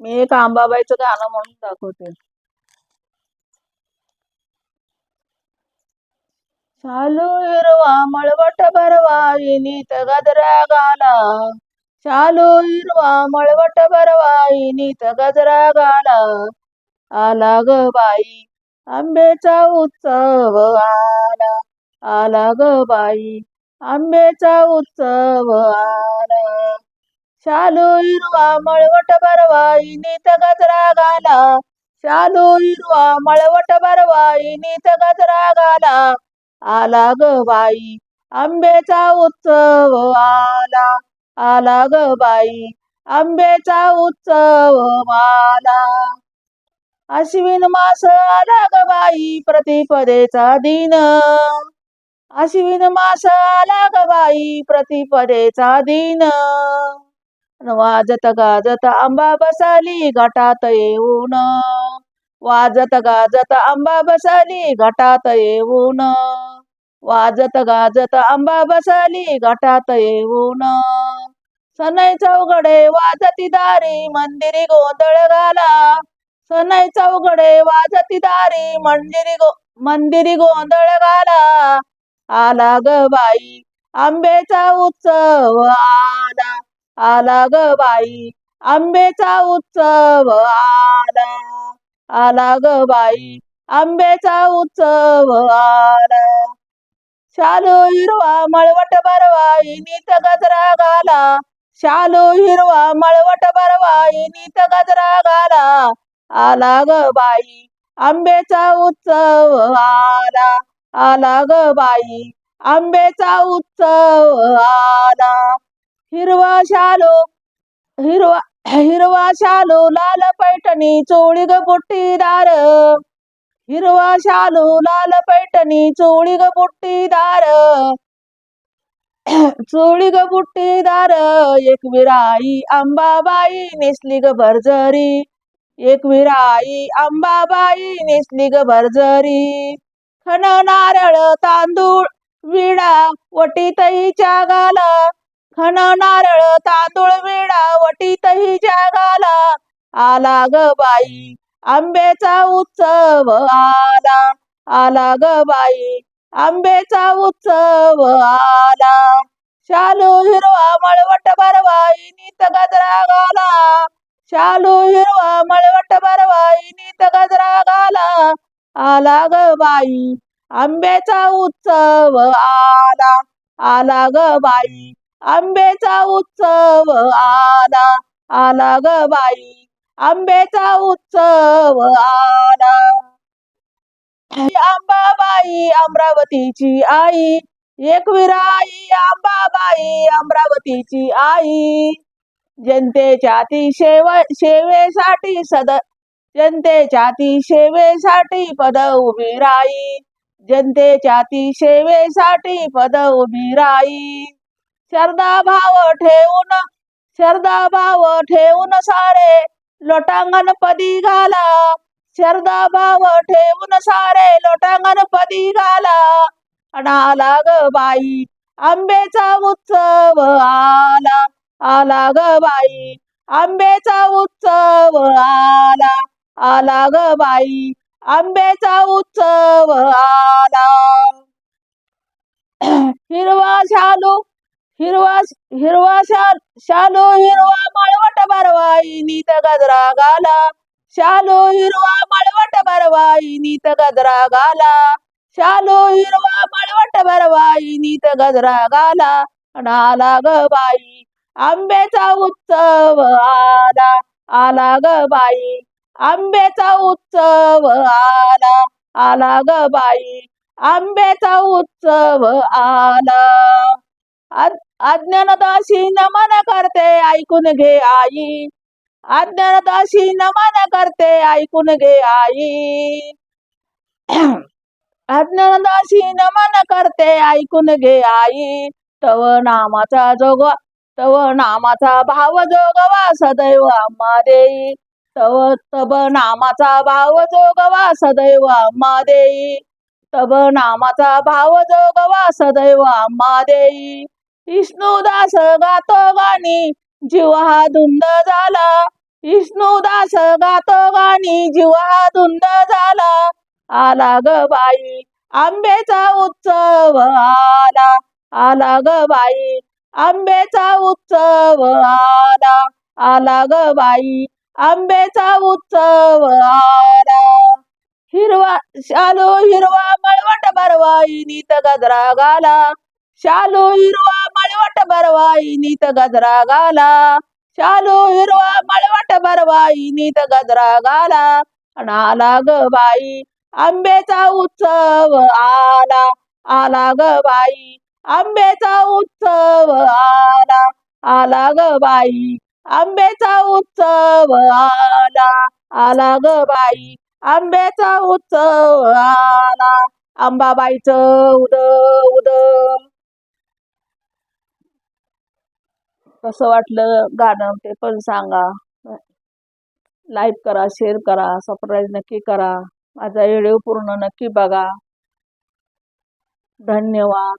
मी एक आंबाबाईचं गाणं म्हणून दाखवते. चालू हिरवा मळवट भरवा इनीत गजरा गाला. चालू हिरवा मळवट भरवा इनीत गजरा गाला. आला ग बाई आंबेचा उत्सव आला. आला ग बाई आंबेचा उत्सव आला. शालू हिरवा मळवट बरवा इनीत गजरा घाला शालू हिरवा मळवट बरवा इनीत गजरा घाला आला ग बाई आंब्याचा उत्सव आला. आला ग बाई आंब्याचा उत्सव आला. अश्विन मास आला ग बाई प्रतिपदेचा दिन. अश्विन मास आला ग बाई प्रतिपदेचा दिन. वाजत गाजत आंबा बसाली घटात येऊन. वाजत गाजत आंबा बसाली घटात येऊन. वाजत गाजत आंबा बसाली घटात येऊन. सनई चौघडे वाजती दारी मंदिरी गोंधळ घाला. सनई चौघडे वाजती दारी मंदिरी गो मंदिरी गोंधळ घाला. आला ग बाई आंब्याचा उत्सव आला. आला ग बाई आंबेचा उत्सव आला. आला ग बाई आंबेचा उत्सव आला. शालू हिरवा मळवट बरवा इनीत गजरा घाला शालू हिरवा मळवट बरवा इनीत गजरा घाला आला ग बाई आंबेचा उत्सव आला. आला ग बाई आंबेचा उत्सव आला. हिरवा शालू हिरवा हिरवा शालू लाल पैठणी चोळी ग बुट्टीदार. हिरवा शालू लाल पैठणी चोळी ग बुट्टीदार. चोळी ग बुट्टीदार एक विराई अंबाबाई नेसली ग भरजरी एक विराई अंबाबाई नेसली ग भरजरी खण नारळ तांदूळ विडा वटीतही गाला खण नारळ तांदूळ विडा वटीतहीच्या गाला आला ग बाई. आंब्याचा उत्सव आला आला ग बाई. आंब्याचा उत्सव आला. शालू हिरवा मळवट बरवाई इनीत गजरा घाला शालू हिरवा मळवट बरवाई इनीत गजरा घाला आला ग बाई. आंब्याचा उत्सव आला आला ग बाई. आंबेचा उत्सव आला आला ग बाई. आंबेचा उत्सव आला. आंबाबाई अमरावतीची आई. एकविराई आंबाबाई अमरावतीची आई. जनतेच्या ती शेव सेवेसाठी सद जनतेच्या ती सेवेसाठी पद उभी राई जनतेच्या ती सेवेसाठी पद उभी राई शरदा भाव ठेवून शरदा भाव ठेवून सारे लोटांगण पदी घाला. शरदा भाव ठेवून सारे लोटांगण पदी घाला. आणि आला ग बाई आंबेचा उत्सव आला. आला ग बाई आंबेचा उत्सव आला. आला ग बाई आंबेचा उत्सव आला. हिरवा शालू हिरवा हिरवा शाल शालू हिरवा मळवट भरवाई नीत गजरा गाला. शालू हिरवा मळवट भरवाई नीत गजरा गाला. शालू हिरवा मळवट भरवाई नीत गजरा गाला. आला ग बाई आंब्याचा उत्सव आला. आला ग बाई आंब्याचा उत्सव आला. आला ग बाई आंब्याचा उत्सव आला. अज्ञानदाशी नमन करते ऐकून घे आई. अज्ञानदासी नमन करते ऐकून घे आई. अज्ञानदाशी नमन करते ऐकून घे आई. तव नामाचा जोगवा तव नामाचा भाव जोगवा सदैव अम्मा देई. तव तब नामाचा भाव जोगवा सदैव अम्मा देई. तब नामाचा भाव जोगवा सदैव अम्मा देई. विष्णुदास गातो गाणी जीव हा धुंद झाला. विष्णुदास गातो गाणी जीव हा धुंद झाला. आला ग बाई आंबेचा उत्सव आला. आला ग बाई आंबेचा उत्सव आला. आला ग बाई आंबेचा उत्सव आला. हिरवा शालू हिरवा मळवट बरवाई नीत गजरा गाला. शालू हिरवा मळवट नीत गजरा गाला शालू हिरवा मळवट बरवाई नीत गजरा गाला आला ग बाई आंब्याचा उत्सव आला आला ग बाई आंब्याचा उत्सव आला आला ग बाई आंब्याचा उत्सव आला आला ग बाई आंब्याचा उत्सव आला आंबाबाईचं उद उद कसं वाटलं गाणं ते पण सांगा. लाईक करा शेअर करा सबस्क्राईब नक्की करा. माझा व्हिडिओ पूर्ण नक्की बघा. धन्यवाद.